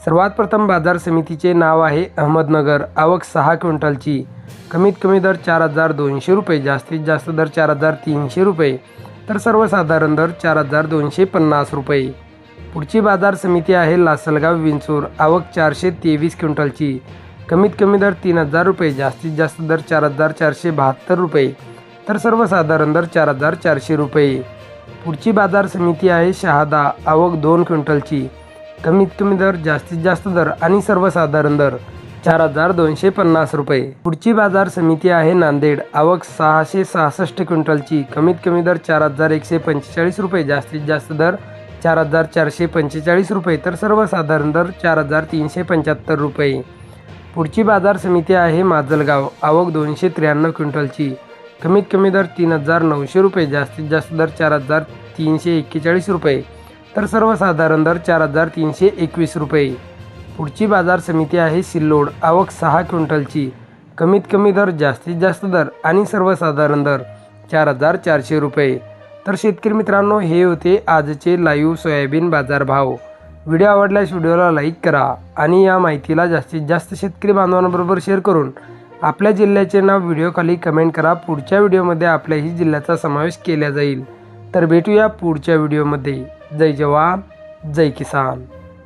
सर्वात प्रथम बाजार समितीचे नाव आहे अहमदनगर. आवक सहा क्विंटलची. कमीत कमी दर चार हजार दोनशे रुपये जास्तीत जास्त दर चार हजार तीनशे रुपये तर सर्वसाधारण दर चार हजार दोनशे पन्नास रुपये. पुढची बाजार समिती आहे लासलगाव विंचूर. आवक चारशे तेवीस क्विंटलची. कमीत कमी दर तीन हजार रुपये जास्तीत जास्त दर चार हजार चारशे बहात्तर रुपये तर सर्वसाधारण दर चार हजार चारशे रुपये. पुढची बाजार समिती आहे शहादा. आवक दोन क्विंटलची. कमीत कमी दर जास्तीत जास्त दर आणि सर्वसाधारण दर. चार हजार दोनशे पन्नास रुपये. पुढची बाजार समिती आहे नांदेड. आवक सहाशे सहासष्ट क्विंटलची. कमीत कमी दर चार हजार एकशे पंचेचाळीस रुपये. जास्तीत जास्त दर चार हजार चारशे पंचेचाळीस रुपये. तर सर्वसाधारण दर चार हजार तीनशे पंच्याहत्तर रुपये. पुढची बाजार समिती आहे माजलगाव. आवक दोनशे त्र्याण्णव क्विंटलची. कमीत कमी दर तीन हजार नऊशे रुपये. जास्तीत जास्त दर चार हजार तीनशे एक्केचाळीस रुपये. तर सर्वसाधारण दर चार हजार तीनशे एकवीस रुपये. पुढची बाजार समिती आहे सिल्लोड आवक सहा क्विंटलची. कमीत कमी दर जास्तीत जास्त दर आणि सर्वसाधारण दर चार हजार चारशे रुपये. तर शेतकरी मित्रांनो हे होते आजचे लाईव्ह सोयाबीन बाजारभाव. व्हिडिओ आवडल्यास व्हिडिओला लाईक करा आणि या माहितीला जास्तीत जास्त शेतकरी बांधवांबरोबर शेअर करून आपल्या जिल्ह्याचे नाव व्हिडिओखाली कमेंट करा. पुढच्या व्हिडिओमध्ये आपल्याही जिल्ह्याचा समावेश केला जाईल. तर भेटूया पुढच्या व्हिडिओमध्ये. जय जवान जय किसान.